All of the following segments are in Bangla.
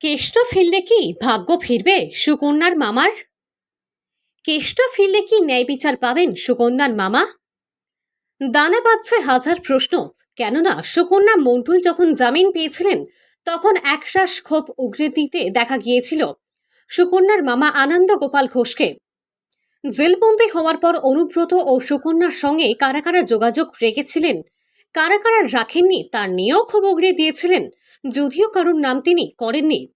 কেষ্ট ফিরলে কি ভাগ্য ফিরবে, সুকন্যার মামার? কেষ্ট ফিরলে কি ন্যায় বিচার পাবেন, সুকন্যার মামা? দানা পাচ্ছে হাজার প্রশ্ন, কেননা সুকন্যা মন্টুল যখন জামিন পেয়েছিলেন, তখন একরাশ ক্ষোভ উগরে দিতে দেখা গিয়েছিল, সুকন্যার মামা আনন্দ গোপাল ঘোষকে। জেলবন্দি হওয়ার পর অনুব্রত ও সুকন্যার সঙ্গে কারা কারা যোগাযোগ রেখেছিলেন, কারা কারা রাখেননি, তার নিয়েও ক্ষোভ উগরে দিয়েছিলেন যদিও কারোর নাম তিনি করেননি।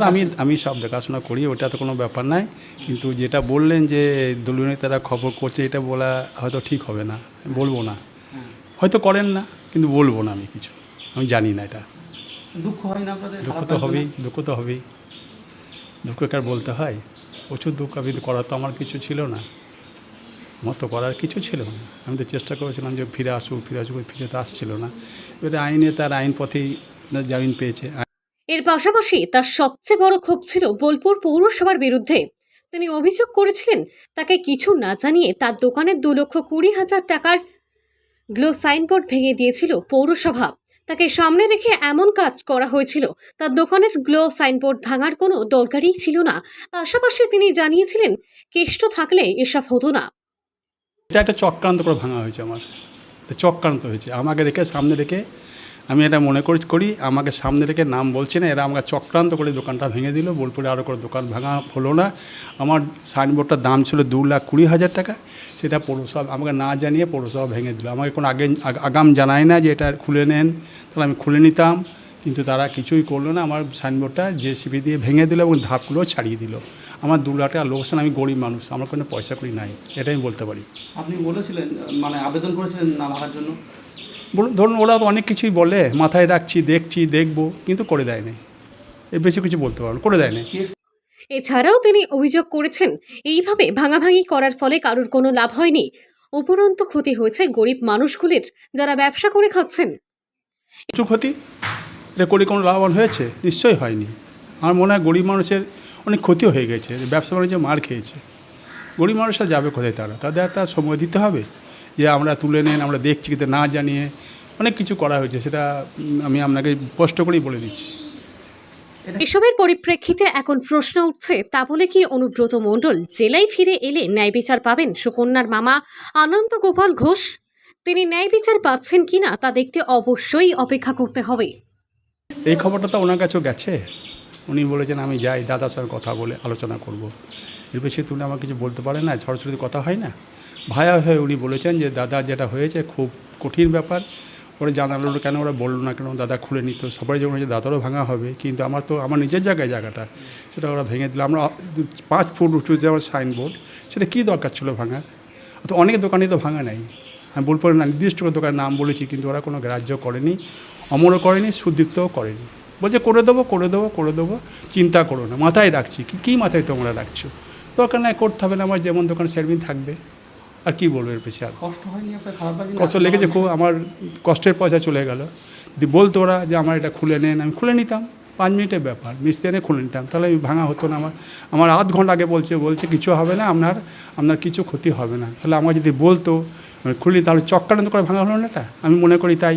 আমি আমি সব দেখাশোনা করি ওটা তো কোনো ব্যাপার নাই। কিন্তু যেটা বললেন যে দলীয় নেতারা খবর করছে এটা বলা হয়তো ঠিক হবে না। বলব না। হয়তো করেন না কিন্তু বলব না আমি কিছু। আমি জানি না এটা। দুঃখ হয় না দুঃখ তো হবেই দুঃখ তো হবেই। দুঃখ কার বলতে হয়? প্রচুর দুঃখ আমি করার তো আমার কিছু ছিল না। আমার তো করার কিছু ছিল না। আমি তো চেষ্টা করেছিলাম যে ফিরে আসুক ফিরে আসুক ফিরে তো আসছিল না। এবারে আইনে তার আইন পথেই জামিন পেয়েছে। এর পাশাপাশি তার সবচেয়ে বড় ক্ষোভ ছিল বোলপুর পৌরসভার বিরুদ্ধে। তিনি অভিযোগ করেছিলেন তাকে কিছু না জানিয়ে তার দোকানের দু লক্ষ কুড়ি হাজার টাকার গ্লো সাইনবোর্ড ভেঙে দিয়েছিল পৌরসভা। তাকে সামনে রেখে এমন কাজ করা হয়েছিল তার দোকানের গ্লো সাইনবোর্ড ভাঙার কোনো দরকারই ছিল না। পাশাপাশি তিনি জানিয়েছিলেন কেষ্ট থাকলে এসব হতো না। এটা একটা চক্রান্ত করে ভাঙা হয়েছে আমার। চক্রান্ত হয়েছে। আমাকে রেখে সামনে রেখে আমি এটা মনে করি করি, আমাকে সামনে রেখে নাম বলছে না, এরা আমাকে চক্রান্ত করে দোকানটা ভেঙে দিল, বোলপুরে আরও করে দোকান ভাঙা হলো না। আমার সাইনবোর্ডটার দাম ছিল দু লাখ কুড়ি হাজার টাকা, সেটা পৌরসভা, আমাকে না জানিয়ে পৌরসভা ভেঙে দিল। আমাকে কোনো আগে আগাম জানায় না যে এটা খুলে নেন, তাহলে আমি খুলে নিতাম, কিন্তু তারা কিছুই করল না। আমার সাইনবোর্ডটা জেসিবি দিয়ে ভেঙে দিল এবং ধাপগুলো ছাড়িয়ে দিল। আমার দু লাখ টাকা লোকসান, আমি গরিব মানুষ, আমার কোনো পয়সা করি নাই, এটাই বলতে পারি। আপনি বলেছিলেন মানে আবেদন করেছিলেন না ভাঙার জন্য? ধরুন ওরা তো অনেক কিছুই বলে মাথায় রাখছি দেখছি দেখব কিন্তু করে দেয় না এর বেশি কিছু বলতে পারব করে দেয় না এছাড়াও তিনি অভিযোগ করেছেন এইভাবে ভাঙাভাঙি করার ফলে কারোর কোনো লাভ হয়নি। উপরন্ত ক্ষতি হয়েছে গরিব মানুষগুলির যারা ব্যবসা করে খাচ্ছেন। কিছু ক্ষতি? এটা করে কোনো লাভবান হয়েছে? নিশ্চয়ই হয়নি। আমার মনে হয় গরিব মানুষের অনেক ক্ষতি হয়ে গেছে। ব্যবসা বাণিজ্য মার খেয়েছে। গরিব মানুষরা যাবে কোথায় তারা? তাদের তার সময় দিতে হবে। যে আমরা তুলে নেন আমরা দেখছি কিন্তু না জানিয়ে অনেক কিছু করা হয়েছে সেটা আমি আপনাকে স্পষ্ট করেই বলে দিচ্ছি। এসবের পরিপ্রেক্ষিতে এখন প্রশ্ন উঠছে তা বলে কি অনুব্রত মণ্ডল জেলায় ফিরে এলে ন্যায় বিচার পাবেন সুকন্যার মামা আনন্দ গোপাল ঘোষ? তিনি ন্যায় বিচার পাচ্ছেন কিনা তা দেখতে অবশ্যই অপেক্ষা করতে হবে। এই খবরটা তো ওনার কাছেও গেছে। উনি বলেছেন আমি যাই দাদার সঙ্গে কথা বলে আলোচনা করব। এর বেশি তুমি আমার কিছু বলতে পারে না সরস্বতী কথা হয় না। ভায়া হয়ে উনি বলেছেন যে, দাদা যেটা হয়েছে খুব কঠিন ব্যাপার। ওরা জানালো কেন ওরা বলল না? কেন দাদা খুলে নিত? সবাই যখন হয়েছে দাদারও ভাঙা হবে। কিন্তু আমার তো, আমার নিজের জায়গায় জায়গাটা, সেটা ওরা ভেঙে দিল। আমরা পাঁচ ফুট উঁচু যে আমার সাইনবোর্ড, সেটা কী দরকার ছিল ভাঙা? তো অনেক দোকানে তো ভাঙা নেই। আমি বলব না, নির্দিষ্ট করে দোকানের নাম বলেছি, কিন্তু ওরা কোনো গ্রাহ্য করেনি অমরও করেনি, সুদীপ্তও করেনি। বলছে, করে দেবো করে দেবো করে দেবো, চিন্তা করো না, মাথায় রাখছি। কি, কী মাথায় তোমরা রাখছো? দরকার নাই করতে হবে না আমার যেমন দোকান সেরকম থাকবে। আর কি বলব এর পেছনে আর? কষ্ট হয়নি কষ্ট লেগেছে খুব আমার কষ্টের পয়সা চলে গেল। যদি বলতো ওরা যে আমার এটা খুলে নেন আমি খুলে নিতাম। পাঁচ মিনিটের ব্যাপার মিস্ত্রি এনে খুলে নিতাম। তাহলে আমি ভাঙা হতো না আমার আমার আধ ঘণ্টা আগে বলছে বলছে কিছু হবে না আপনার আপনার কিছু ক্ষতি হবে না। তাহলে আমার যদি বলতো আমি খুলি তাহলে চক্রান্ত করে ভাঙা হলো না এটা? আমি মনে করি তাই।